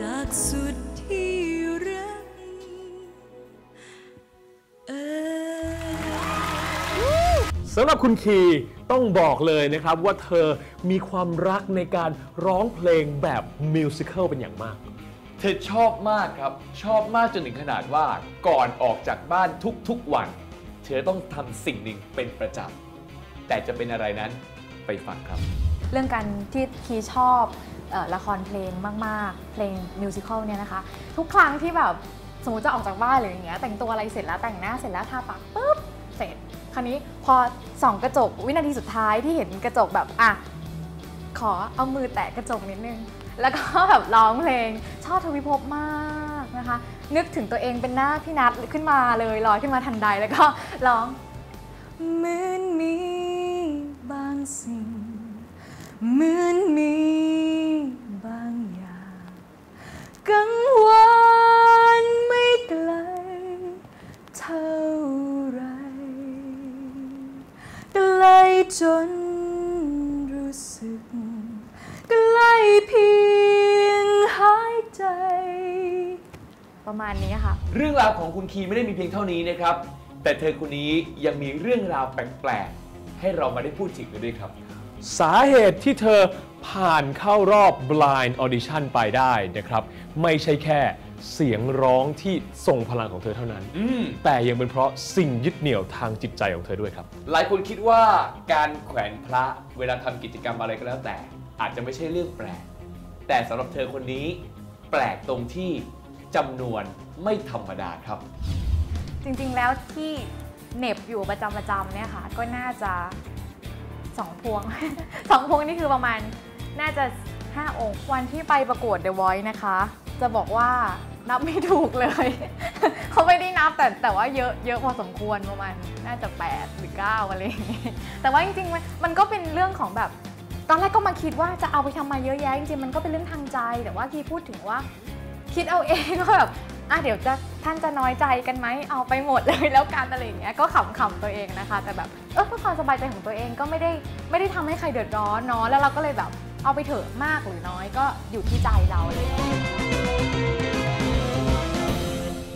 จากสุดที่รักเออสำหรับคุณคีต้องบอกเลยนะครับว่าเธอมีความรักในการร้องเพลงแบบมิวสิควลเป็นอย่างมาก เธอชอบมากครับ ชอบมากจนถึงขนาดว่าก่อนออกจากบ้านทุกๆวัน เธอต้องทำสิ่งหนึ่งเป็นประจำแต่จะเป็นอะไรนั้นไปฟังครับ เรื่องการที่คีชอบ ละครเพลงมาก ๆ เพลงมิวสิควลเนี่ยนะคะ ทุกครั้งที่แบบสมมติจะออกจากบ้านหรืออย่างเงี้ยแต่งตัวอะไรเสร็จแล้วแต่งหน้าเสร็จแล้วทาปากปุ๊บเสร็จ คราวนี้พอส่องกระจกวินาทีสุดท้ายที่เห็นกระจกแบบอะขอเอามือแตะกระจกนิดนึง แล้วก็แบบร้องเพลงชอบทวิภพมากนะคะ นึกถึงตัวเองเป็นหน้าพี่นัทขึ้นมาเลยลอยขึ้นมาทันใดแล้วก็ร้องเหมือนมีบางสิ่งเหมืบางอย่าง กังวานไม่ไกลเท่าไรไกลจนรู้สึกใกล้เพียงหายใจ ประมาณนี้ค่ะ เรื่องราวของคุณคีไม่ได้มีเพียงเท่านี้นะครับ แต่เธอคนนี้ยังมีเรื่องราวแปลกๆให้เรามาได้พูดถึงกันด้วยครับ สาเหตุที่เธอผ่านเข้ารอบ blind audition ไปได้นะครับ ไม่ใช่แค่เสียงร้องที่ทรงพลังของเธอเท่านั้นอืมแต่ยังเป็นเพราะสิ่งยึดเหนี่ยวทางจิตใจของเธอด้วยครับ หลายคนคิดว่าการแขวนพระเวลาทำกิจกรรมอะไรก็แล้วแต่ อาจจะไม่ใช่เรื่องแปลก แต่สำหรับเธอคนนี้แปลกตรงที่จำนวนไม่ธรรมดาครับ จริงๆแล้วที่เหน็บอยู่ประจำประจำเนี่ยค่ะ ก็น่าจะ สองพวงสองพวงนี่คือประมาณน่าจะ 5 องค์ วันที่ไปประกวด The Voice นะคะ จะบอกว่านับไม่ถูกเลย เขาไม่ได้นับแต่แต่ว่าเยอะเยอะพอสมควรประมาณน่าจะ 8 หรือ 9 อะไรอย่างงี้ แต่ว่าจริงๆมันมันก็เป็นเรื่องของแบบ ตอนแรกก็มาคิดว่าจะเอาไปทำมาเยอะแยะ จริงๆมันก็เป็นเรื่องทางใจ แต่ว่าที่พูดถึงว่าคิดเอาเองก็แบบ อะเดี๋ยวจะท่านจะน้อยใจกันไหมเอาไปหมดเลยแล้วการอะไรอย่างเงี้ยก็ขำๆตัวเองนะคะ แต่แบบเออเพื่อความสบายใจของตัวเองก็ไม่ได้ไม่ได้ทำให้ใครเดือดร้อนเนาะแล้วเราก็เลยแบบเอาไปเถอะมากหรือน้อยก็อยู่ที่ใจเราเลย